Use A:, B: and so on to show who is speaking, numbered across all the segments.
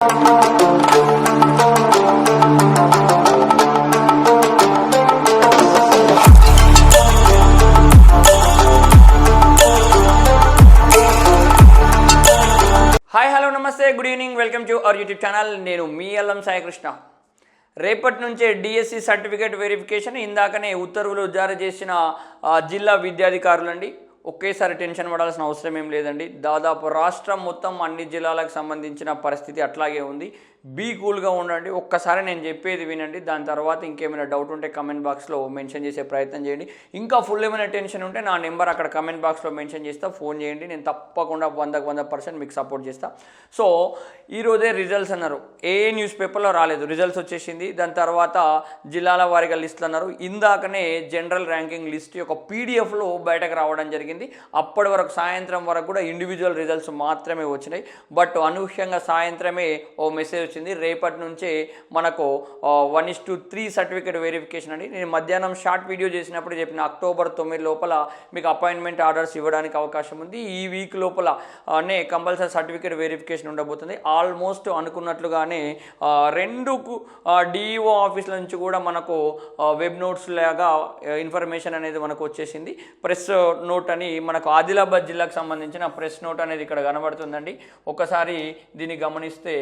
A: Hi hello నమస్తే good evening welcome to our YouTube channel నేను మీ అల్లం సాయికృష్ణ. రేపటి నుంచే డిఎస్సి సర్టిఫికేట్ వెరిఫికేషన్ ఇందాకనే ఉత్తర్వులు జారీ చేసిన జిల్లా విద్యాధికారులండి. ఒకేసారి టెన్షన్ పడాల్సిన అవసరం ఏం లేదండి. దాదాపు రాష్ట్రం మొత్తం అన్ని జిల్లాలకు సంబంధించిన పరిస్థితి అట్లాగే ఉంది. బీ కూల్గా ఉండండి. ఒక్కసారి నేను చెప్పేది వినండి. దాని తర్వాత ఇంకేమైనా డౌట్ ఉంటే కమెంట్ బాక్స్లో మెన్షన్ చేసే ప్రయత్నం చేయండి. ఇంకా ఫుల్ ఏమైనా టెన్షన్ ఉంటే నా నెంబర్ అక్కడ కమెంట్ బాక్స్లో మెన్షన్ చేస్తా. ఫోన్ చేయండి. నేను తప్పకుండా వందకు వంద పర్సెంట్ మీకు సపోర్ట్ చేస్తా. సో ఈరోజే రిజల్ట్స్ అన్నారు. ఏ న్యూస్ పేపర్లో రాలేదు. రిజల్ట్స్ వచ్చేసింది. దాని తర్వాత జిల్లాల వారిగా లిస్టులు అన్నారు. ఇందాకనే జనరల్ ర్యాంకింగ్ లిస్ట్ యొక్క పీడిఎఫ్లో బయటకు రావడం జరిగింది. అప్పటి వరకు సాయంత్రం వరకు కూడా ఇండివిజువల్ రిజల్ట్స్ మాత్రమే వచ్చినాయి. బట్ అనూహ్యంగా సాయంత్రమే ఓ మెసేజ్ వచ్చింది. రేపటి నుంచే మనకు one is to three certificate verification అండి. నేను మధ్యాహ్నం షార్ట్ వీడియో చేసినప్పుడు చెప్పిన అక్టోబర్ తొమ్మిది లోపల మీకు అపాయింట్మెంట్ ఆర్డర్స్ ఇవ్వడానికి అవకాశం ఉంది. ఈ వీక్ లోపల నే కంపల్సరీ సర్టిఫికేట్ వెరిఫికేషన్ ఉండబోతుంది. ఆల్మోస్ట్ అనుకున్నట్లుగానే రెండుకు రెండు డిఈఓ ఆఫీసుల నుంచి కూడా మనకు వెబ్ నోట్స్ లాగా ఇన్ఫర్మేషన్ అనేది మనకు వచ్చేసింది. ప్రెస్ నోట్ అని మనకు ఆదిలాబాద్ జిల్లాకు సంబంధించిన ప్రెస్ నోట్ అనేది ఇక్కడ కనబడుతుందండి. ఒకసారి దీన్ని గమనిస్తే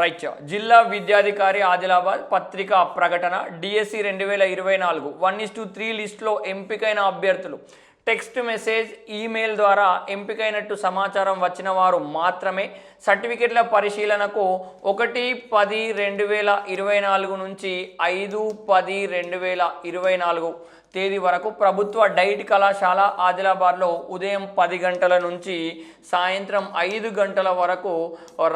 A: రైట్. జిల్లా విద్యాధికారి ఆదిలాబాద్ పత్రిక ప్రకటన డిఎస్సి రెండు వేల ఇరవై నాలుగు. వన్ ఇస్ టు త్రీ లిస్ట్లో ఎంపికైన అభ్యర్థులు. టెక్స్ట్ మెసేజ్ ఈమెయిల్ ద్వారా ఎంపికైనట్టు సమాచారం వచ్చిన వారు మాత్రమే సర్టిఫికెట్ల పరిశీలనకు ఒకటి పది రెండు వేల ఇరవై నాలుగు నుంచి ఐదు పది రెండు వేల ఇరవై నాలుగు తేదీ వరకు ప్రభుత్వ డైట్ కళాశాల ఆదిలాబాద్లో ఉదయం పది గంటల నుంచి సాయంత్రం ఐదు గంటల వరకు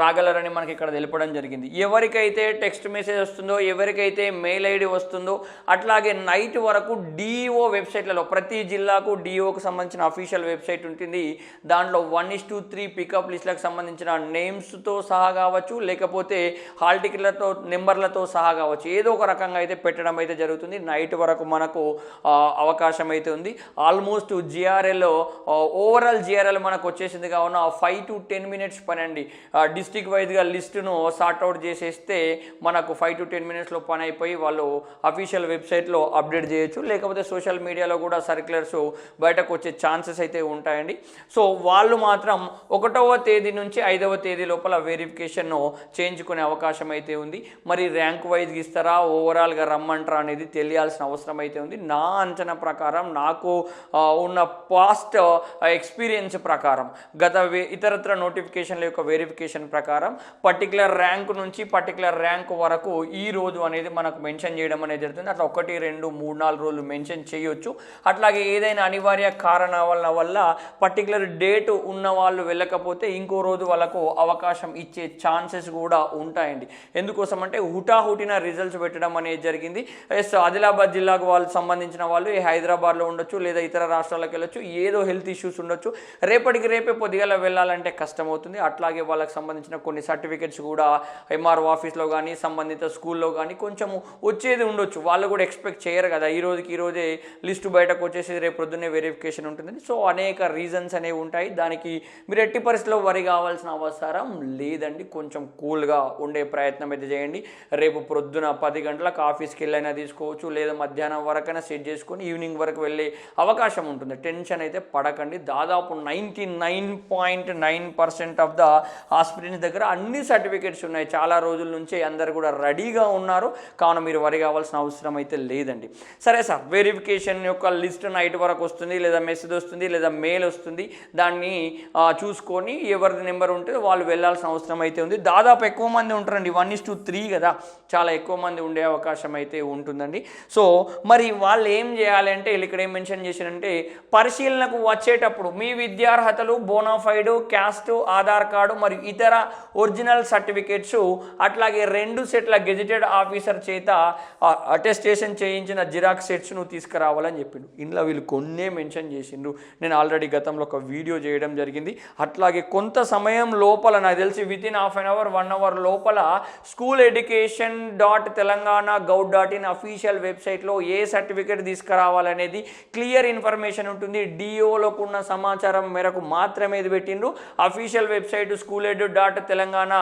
A: రాగలరని మనకి ఇక్కడ తెలపడం జరిగింది. ఎవరికైతే టెక్స్ట్ మెసేజ్ వస్తుందో ఎవరికైతే మెయిల్ ఐడి వస్తుందో అట్లాగే నైట్ వరకు డిఈఓ వెబ్సైట్లలో ప్రతి జిల్లాకు డిఓకు సంబంధించిన అఫీషియల్ వెబ్సైట్ ఉంటుంది. దాంట్లో one is to three pickup లిస్ట్లకు సంబంధించిన నేమ్స్తో సహా కావచ్చు లేకపోతే హాల్ టికెట్లతో నెంబర్లతో సహా కావచ్చు. ఏదో ఒక రకంగా అయితే పెట్టడం అయితే జరుగుతుంది. నైట్ వరకు మనకు అవకాశం అయితే ఉంది. ఆల్మోస్ట్ జిఆర్ఎల్లో ఓవరాల్ జిఆర్ఎల్ మనకు వచ్చేసింది కావున ఫైవ్ టు టెన్ మినిట్స్ పని అండి డిస్టిక్ వైజ్గా లిస్టును సార్ట్అవుట్ చేసేస్తే మనకు ఫైవ్ టు టెన్ మినిట్స్లో పని అయిపోయి వాళ్ళు అఫీషియల్ వెబ్సైట్లో అప్డేట్ చేయొచ్చు. లేకపోతే సోషల్ మీడియాలో కూడా సర్క్యులర్స్ బయటకు వచ్చే ఛాన్సెస్ అయితే ఉంటాయండి. సో వాళ్ళు మాత్రం ఒకటవ తేదీ నుంచి ఐదవ తేదీ లోపల వెరిఫికేషన్ను చేయించుకునే అవకాశం అయితే ఉంది. మరి ర్యాంక్ వైజ్గా ఇస్తారా ఓవరాల్గా రమ్మంటారా అనేది తెలియాల్సిన అవసరం అయితే ఉంది. నా అంచనా ప్రకారం నాకు ఉన్న పాస్ట్ ఎక్స్పీరియన్స్ ప్రకారం గత ఇతరత్ర నోటిఫికేషన్ల యొక్క వెరిఫికేషన్ ప్రకారం పర్టికులర్ ర్యాంక్ నుంచి పర్టికులర్ ర్యాంక్ వరకు ఈ రోజు అనేది మనకు మెన్షన్ చేయడం అనేది జరుగుతుంది. అట్లా ఒకటి రెండు మూడు నాలుగు రోజులు మెన్షన్ చేయొచ్చు. అట్లాగే ఏదైనా అనివార్య కారణాల వల్ల పర్టికులర్ డేట్ ఉన్న వాళ్ళు వెళ్ళకపోతే ఇంకో రోజు వాళ్ళకు అవకాశం ఇచ్చే ఛాన్సెస్ కూడా ఉంటాయండి. ఎందుకోసం అంటే హుటాహుటిన రిజల్ట్స్ పెట్టడం అనేది జరిగింది. ఎస్ ఆదిలాబాద్ జిల్లాకు వాళ్ళకి సంబంధించిన వాళ్ళు ఈ హైదరాబాద్లో ఉండొచ్చు లేదా ఇతర రాష్ట్రాలకు వెళ్ళొచ్చు ఏదో హెల్త్ ఇష్యూస్ ఉండొచ్చు. రేపటికి రేపే పొద్దుగల వెళ్ళాలంటే కష్టమవుతుంది. అట్లాగే వాళ్ళకి సంబంధించిన కొన్ని సర్టిఫికెట్స్ కూడా ఎంఆర్ఓ ఆఫీస్లో కానీ సంబంధిత స్కూల్లో కానీ కొంచెం వచ్చేది ఉండొచ్చు. వాళ్ళు కూడా ఎక్స్పెక్ట్ చేయరు కదా ఈ రోజుకి ఈ రోజే లిస్టు బయటకు వచ్చేసి రేపు పొద్దున్నే వెరిఫికేషన్ ఉంటుంది సో అనేక రీజన్స్ అనేవి ఉంటాయి. దానికి మీరు ఎట్టి పరిస్థితిలో వరి కావాల్సిన అవసరం లేదండి. కొంచెం కూల్గా ఉండే ప్రయత్నం అయితే చేయండి. రేపు ప్రొద్దున పది గంటలకు ఆఫీస్కి వెళ్ళైనా తీసుకోవచ్చు లేదా మధ్యాహ్నం వరకైనా సెట్ చేసుకొని ఈవినింగ్ వరకు వెళ్ళే అవకాశం ఉంటుంది. టెన్షన్ అయితే పడకండి. దాదాపు ninety nine point nine percent of the hospitals దగ్గర అన్ని సర్టిఫికేట్స్ ఉన్నాయి. చాలా రోజుల నుంచి అందరు కూడా రెడీగా ఉన్నారు. కావున మీరు వరి కావాల్సిన అవసరం అయితే లేదండి. సరే సార్ వెరిఫికేషన్ యొక్క లిస్ట్ నైట్ వరకు వస్తుంది లేదా మెసేజ్ వస్తుంది లేదా మెయిల్ వస్తుంది. దాన్ని చూసుకొని ఎవరిది నెంబర్ ఉంటే వాళ్ళు వెళ్ళాల్సిన అవసరం అయితే ఉంది. దాదాపు ఎక్కువ మంది ఉంటారండి. వన్ ఇస్ టు త్రీ కదా. చాలా ఎక్కువ మంది ఉండే అవకాశం అయితే ఉంటుందండి. సో మరి వాళ్ళు ఏం చేయాలి అంటే వీళ్ళు ఇక్కడ ఏం మెన్షన్ చేశారంటే పరిశీలనకు వచ్చేటప్పుడు మీ విద్యార్హతలు బోనాఫైడ్ క్యాస్ట్ ఆధార్ కార్డు మరియు ఇతర ఒరిజినల్ సర్టిఫికేట్స్ అట్లాగే రెండు సెట్ల గెజిటెడ్ ఆఫీసర్ చేత అటెస్టేషన్ చేయించిన జిరాక్స్ సెట్స్ నువ్వు తీసుకురావాలని చెప్పిండు. ఇందులో వీళ్ళు కొన్నే మెన్షన్ చేసిండ్రు. నేను ఆల్రెడీ గతంలో ఒక వీడియో చేయడం జరిగింది. అట్లాగే కొంత సమయం లోపల నాకు తెలిసి within half an hour one hour లోపల school education dot Telangana gov dot in official వెబ్సైట్లో ఏ సర్టిఫికేట్ తీసుకురావాలనేది క్లియర్ ఇన్ఫర్మేషన్ ఉంటుంది. డిఓలకు ఉన్న సమాచారం మేరకు మాత్రమే ఇది పెట్టిండ్రు. Official website school ed dot Telangana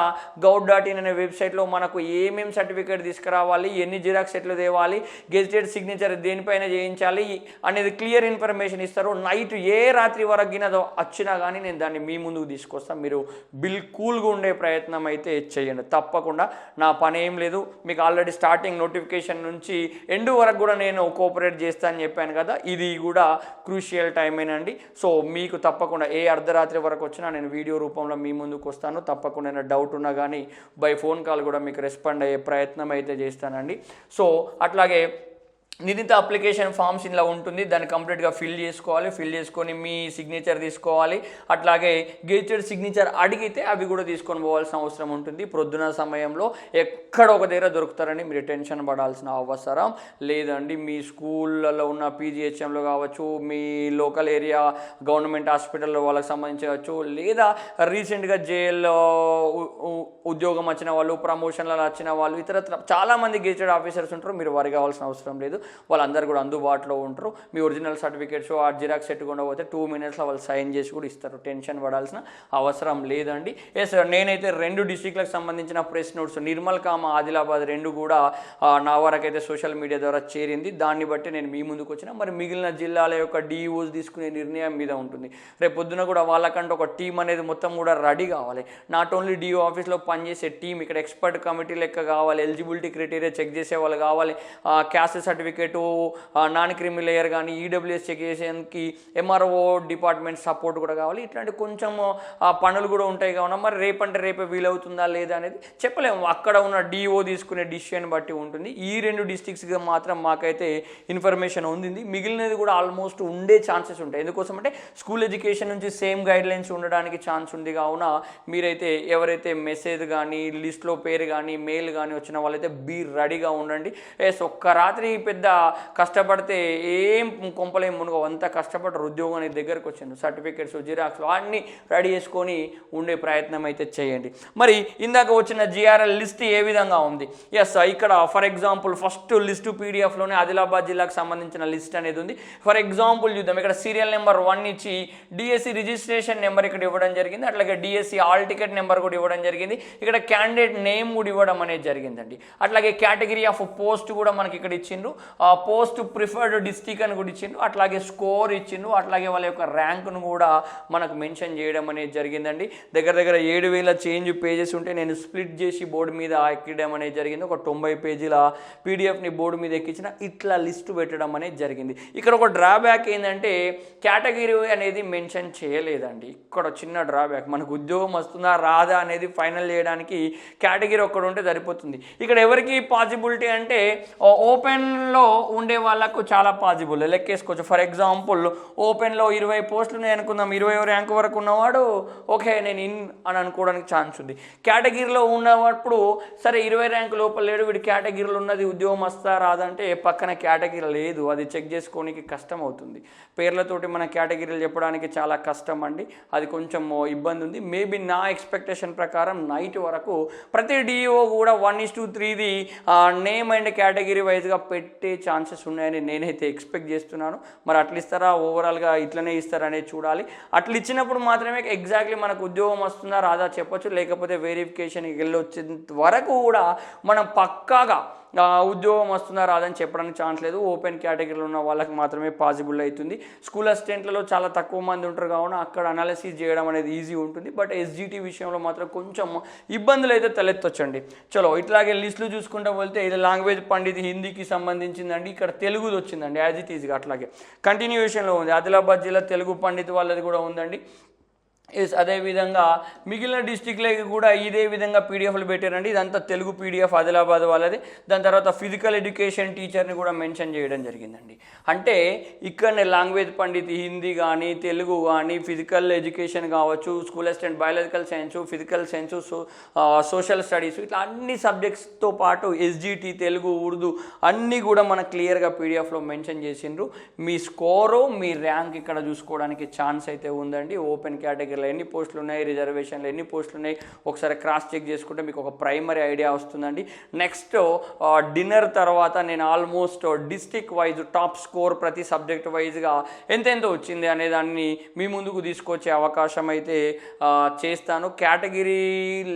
A: gov dot in అనే వెబ్సైట్లో మనకు ఏమేం సర్టిఫికేట్ తీసుకురావాలి ఎన్ని జిరాక్స్ ఎట్లు తేవాలి గెజిటెడ్ సిగ్నేచర్ దేనిపైన చేయించాలి అనేది క్లియర్ ఇన్ఫర్మేషన్ ఇస్తారు. నైట్ ఏ రాత్రి వరకు వచ్చినా కానీ నేను దాన్ని మీ ముందుకు తీసుకొస్తాను మీరు బిల్ కూల్గా ఉండే ప్రయత్నం అయితే చేయండి. తప్పకుండా. నా పని ఏం లేదు. మీకు ఆల్రెడీ స్టార్టింగ్ నోటిఫికేషన్ నుంచి ఎండు వరకు కూడా నేను కోఆపరేట్ చేస్తా అని చెప్పాను కదా ఇది కూడా క్రూషియల్ టైమేనండి సో మీకు తప్పకుండా ఏ అర్ధరాత్రి వరకు వచ్చినా నేను వీడియో రూపంలో మీ ముందుకు వస్తాను. తప్పకుండా డౌట్ ఉన్నా కానీ బై ఫోన్ కాల్ కూడా మీకు రెస్పాండ్ అయ్యే ప్రయత్నం అయితే చేస్తానండి. సో అట్లాగే నిధిత అప్లికేషన్ ఫామ్స్ ఇలా ఉంటుంది. దాన్ని కంప్లీట్గా ఫిల్ చేసుకోవాలి. ఫిల్ చేసుకొని మీ సిగ్నేచర్ తీసుకోవాలి. అట్లాగే గెజిటెడ్ సిగ్నేచర్ అడిగితే అవి కూడా తీసుకొని పోవాల్సిన అవసరం ఉంటుంది. ప్రొద్దున సమయంలో ఎక్కడ ఒక దగ్గర దొరుకుతారని మీరు టెన్షన్ పడాల్సిన అవసరం లేదండి. మీ స్కూళ్ళలో ఉన్న పీజీహెచ్ఎంలో కావచ్చు మీ లోకల్ ఏరియా గవర్నమెంట్ హాస్పిటల్లో వాళ్ళకి సంబంధించవచ్చు లేదా రీసెంట్గా జైల్లో ఉద్యోగం వచ్చిన వాళ్ళు ప్రమోషన్లలో వచ్చిన వాళ్ళు ఇతర చాలామంది గెజిటెడ్ ఆఫీసర్స్ ఉంటారు. మీరు వారి కావాల్సిన అవసరం లేదు. వాళ్ళందరూ కూడా అందుబాటులో ఉంటారు. మీ ఒరిజినల్ సర్టిఫికేట్స్ ఆ జిరాక్స్ పెట్టుకుండా పోతే టూ మినిట్స్లో వాళ్ళు సైన్ చేసి కూడా ఇస్తారు. టెన్షన్ పడాల్సిన అవసరం లేదండి. ఎస్ నేనైతే రెండు డిస్టిక్లకు సంబంధించిన ప్రెస్ నోట్స్ నిర్మల్ కామ ఆదిలాబాద్ రెండు కూడా నా వరకు అయితే సోషల్ మీడియా ద్వారా చేరింది. దాన్ని బట్టి నేను మీ ముందుకు వచ్చిన. మరి మిగిలిన జిల్లాల యొక్క డిఈఓస్ తీసుకునే నిర్ణయం మీద ఉంటుంది. రేపు పొద్దున కూడా వాళ్ళకంటే ఒక టీం అనేది మొత్తం కూడా రెడీ కావాలి. నాట్ ఓన్లీ డిఓ ఆఫీస్లో పనిచేసే టీం ఇక్కడ ఎక్స్పర్ట్ కమిటీ లెక్క కావాలి ఎలిజిబిలిటీ క్రైటీరియా చెక్ చేసే వాళ్ళు కావాలి caste certificate non creamy layer కానీ ఈడబ్ల్యూఎస్ చెక్ చేసేందుకు ఎంఆర్ఓ డిపార్ట్మెంట్ సపోర్ట్ కూడా కావాలి. ఇట్లాంటి కొంచెం పనులు కూడా ఉంటాయి కావున మరి రేపంటే రేపే వీలవుతుందా లేదా అనేది చెప్పలేము. అక్కడ ఉన్న డిఓ తీసుకునే డిసిషన్ బట్టి ఉంటుంది. ఈ రెండు డిస్టిక్స్గా మాత్రం మాకైతే ఇన్ఫర్మేషన్ ఉంది మిగిలినది కూడా ఆల్మోస్ట్ ఉండే ఛాన్సెస్ ఉంటాయి. ఎందుకోసం అంటే స్కూల్ ఎడ్యుకేషన్ నుంచి సేమ్ గైడ్ లైన్స్ ఉండడానికి ఛాన్స్ ఉంది కావున మీరైతే ఎవరైతే మెసేజ్ కానీ లిస్ట్లో పేరు కానీ మెయిల్ కానీ వచ్చిన వాళ్ళైతే బీ రెడీగా ఉండండి. ఎస్ ఒక్క రాత్రి పెద్ద కష్టపడితే ఏం కొంపలేం మునుగో అంత కష్టపడ్డారు ఉద్యోగం అనేది దగ్గరకు వచ్చింది సర్టిఫికేట్స్ జిరాక్స్లు అన్నీ రెడీ చేసుకొని ఉండే ప్రయత్నం అయితే చేయండి. మరి ఇందాక వచ్చిన జిఆర్ఎల్ లిస్ట్ ఏ విధంగా ఉంది? ఎస్ ఇక్కడ ఫర్ ఎగ్జాంపుల్ ఫస్ట్ లిస్టు పీడిఎఫ్లోనే ఆదిలాబాద్ జిల్లాకు సంబంధించిన లిస్ట్ అనేది ఉంది. ఫర్ ఎగ్జాంపుల్ చూద్దాం ఇక్కడ సీరియల్ నెంబర్ వన్ ఇచ్చి డిఎస్సి రిజిస్ట్రేషన్ నెంబర్ ఇక్కడ ఇవ్వడం జరిగింది. అట్లాగే డిఎస్సి ఆల్ టికెట్ నెంబర్ కూడా ఇవ్వడం జరిగింది. ఇక్కడ క్యాండిడేట్ నేమ్ కూడా ఇవ్వడం అనేది జరిగిందండి. అట్లాగే కేటగిరీ ఆఫ్ పోస్ట్ కూడా మనకి ఇక్కడ ఇచ్చిండ్రు. పోస్ట్ ప్రిఫర్డ్ డిస్టిక్ అని కూడా ఇచ్చిండ్రు అట్లాగే స్కోర్ ఇచ్చిండ్రు అట్లాగే వాళ్ళ యొక్క ర్యాంక్ను కూడా మనకు మెన్షన్ చేయడం అనేది జరిగిందండి. దగ్గర దగ్గర ఏడు వేల చేంజ్ పేజెస్ ఉంటే నేను స్ప్లిట్ చేసి బోర్డు మీద ఎక్కడం అనేది జరిగింది. ఒక తొంభై పేజీల పీడిఎఫ్ని బోర్డు మీద ఎక్కించిన ఇట్లా లిస్ట్ పెట్టడం అనేది జరిగింది. ఇక్కడ ఒక డ్రాబ్యాక్ ఏంటంటే కేటగిరీ అనేది మెన్షన్ చేయలేదండి. ఇక్కడ చిన్న డ్రాబ్యాక్. మనకు ఉద్యోగం వస్తుందా రాదా అనేది ఫైనల్ చేయడానికి కేటగిరీ ఒక్కడు ఉంటే సరిపోతుంది. ఇక్కడ ఎవరికి పాసిబిలిటీ అంటే ఓపెన్లో ఉండే వాళ్ళకు చాలా పాజిబుల్. లెక్కేసుకోవచ్చు ఫర్ ఎగ్జాంపుల్ ఓపెన్లో ఇరవై పోస్టులు నేను అనుకుందాం. ఇరవై ర్యాంక్ వరకు ఉన్నవాడు ఓకే నేను ఇన్ అని అనుకోవడానికి ఛాన్స్ ఉంది. కేటగిరీలో ఉన్నప్పుడు సరే ఇరవై ర్యాంక్ లోపల లేడు వీడి కేటగిరీలో ఉన్నది ఉద్యోగం వస్తా రాదంటే పక్కన కేటగిరీ లేదు. అది చెక్ చేసుకోనికి కష్టం అవుతుంది. పేర్లతోటి మన కేటగిరీలు చెప్పడానికి చాలా కష్టం అండి. అది కొంచెం ఇబ్బంది ఉంది. మేబీ నా ఎక్స్పెక్టేషన్ ప్రకారం నైట్ వరకు ప్రతి డిఓ కూడా వన్ ఇస్ టూ త్రీది నేమ్ అండ్ కేటగిరీ వైజ్గా పెట్టే ఛాన్సెస్ ఉన్నాయని నేనైతే ఎక్స్పెక్ట్ చేస్తున్నాను. మరి అట్లా ఇస్తారా? ఓవరాల్గా ఇట్లనే ఇస్తారా అనేది చూడాలి. అట్లా ఇచ్చినప్పుడు మాత్రమే ఎగ్జాక్ట్లీ మనకు ఉద్యోగం వస్తుందా? రాదా? చెప్పొచ్చు. లేకపోతే వెరిఫికేషన్కి వెళ్ళొచ్చే వరకు కూడా మనం పక్కాగా ఉద్యోగం వస్తుందా రాదని చెప్పడానికి ఛాన్స్ లేదు. ఓపెన్ కేటగిరీలో ఉన్న వాళ్ళకి మాత్రమే పాసిబుల్ అవుతుంది. స్కూల్ అసిస్టెంట్లలో చాలా తక్కువ మంది ఉంటారు కావున అక్కడ అనాలిసిస్ చేయడం అనేది ఈజీ ఉంటుంది. బట్ ఎస్జిటి విషయంలో మాత్రం కొంచెం ఇబ్బందులు అయితే తలెత్తొచ్చండి. చలో ఇట్లాగే లిస్టులు చూసుకుంటూ వెళ్తే ఇది లాంగ్వేజ్ పండిత్ హిందీకి సంబంధించిందండి ఇక్కడ తెలుగుది వచ్చిందండి యాజ్ ఇట్ ఈజ్గా అట్లాగే. కంటిన్యూషన్లో ఉంది. ఆదిలాబాద్ జిల్లా తెలుగు పండిత్ వాళ్ళది కూడా ఉందండి. ఎస్ అదేవిధంగా మిగిలిన డిస్టిక్లకి కూడా ఇదే విధంగా పీడిఎఫ్లు పెట్టారండి. ఇదంతా తెలుగు పీడిఎఫ్ ఆదిలాబాద్ వాళ్ళది. దాని తర్వాత ఫిజికల్ ఎడ్యుకేషన్ టీచర్ని కూడా మెన్షన్ చేయడం జరిగిందండి. అంటే ఇక్కడనే లాంగ్వేజ్ పండిత్ హిందీ కానీ తెలుగు కానీ ఫిజికల్ ఎడ్యుకేషన్ కావచ్చు school assistant biological science physical science social studies ఇట్లా అన్ని సబ్జెక్ట్స్తో పాటు ఎస్జిటి తెలుగు ఉర్దూ అన్నీ కూడా మనకు క్లియర్గా పీడిఎఫ్లో మెన్షన్ చేసిండ్రు. మీ స్కోరు మీ ర్యాంక్ ఇక్కడ చూసుకోవడానికి ఛాన్స్ అయితే ఉందండి. ఓపెన్ కేటగిరీ దగ్గరలో ఎన్ని పోస్టులు ఉన్నాయి రిజర్వేషన్లు ఎన్ని పోస్టులు ఉన్నాయి ఒకసారి క్రాస్ చెక్ చేసుకుంటే మీకు ఒక ప్రైమరీ ఐడియా వస్తుందండి. నెక్స్ట్ డిన్నర్ తర్వాత నేను almost district wise top score ప్రతి సబ్జెక్ట్ వైజ్గా ఎంతెంత వచ్చింది అనే దాన్ని మీ ముందుకు తీసుకొచ్చే అవకాశం అయితే చేస్తాను. కేటగిరీ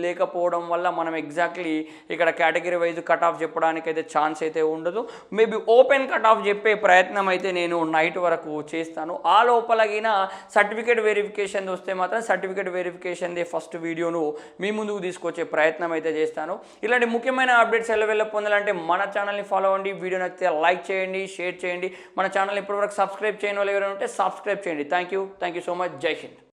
A: లేకపోవడం వల్ల మనం ఎగ్జాక్ట్లీ ఇక్కడ కేటగిరీ వైజ్ కట్ ఆఫ్ చెప్పడానికైతే ఛాన్స్ అయితే ఉండదు. మేబీ ఓపెన్ కట్ ఆఫ్ చెప్పే ప్రయత్నం అయితే నేను నైట్ వరకు చేస్తాను. ఆ లోపలగిన సర్టిఫికేట్ వెరిఫికేషన్ వస్తే మాత్రం సర్టిఫికేట్ వెరిఫికేషన్ది ఫస్ట్ వీడియోను మీ ముందుకు తీసుకొచ్చే ప్రయత్నం అయితే చేస్తాను. ఇలాంటి ముఖ్యమైన అప్డేట్స్ ఎలా వెళ్ళ పొందాలంటే మన ఛానల్ని ఫాలో అవ్వండి. వీడియో నచ్చితే లైక్ చేయండి షేర్ చేయండి. మన ఛానల్ ఇప్పటివరకు సబ్స్క్రైబ్ చేయని వాళ్ళు ఎవరైనా ఉంటే సబ్స్క్రైబ్ చేయండి. Thank you thank you so much జై హింద్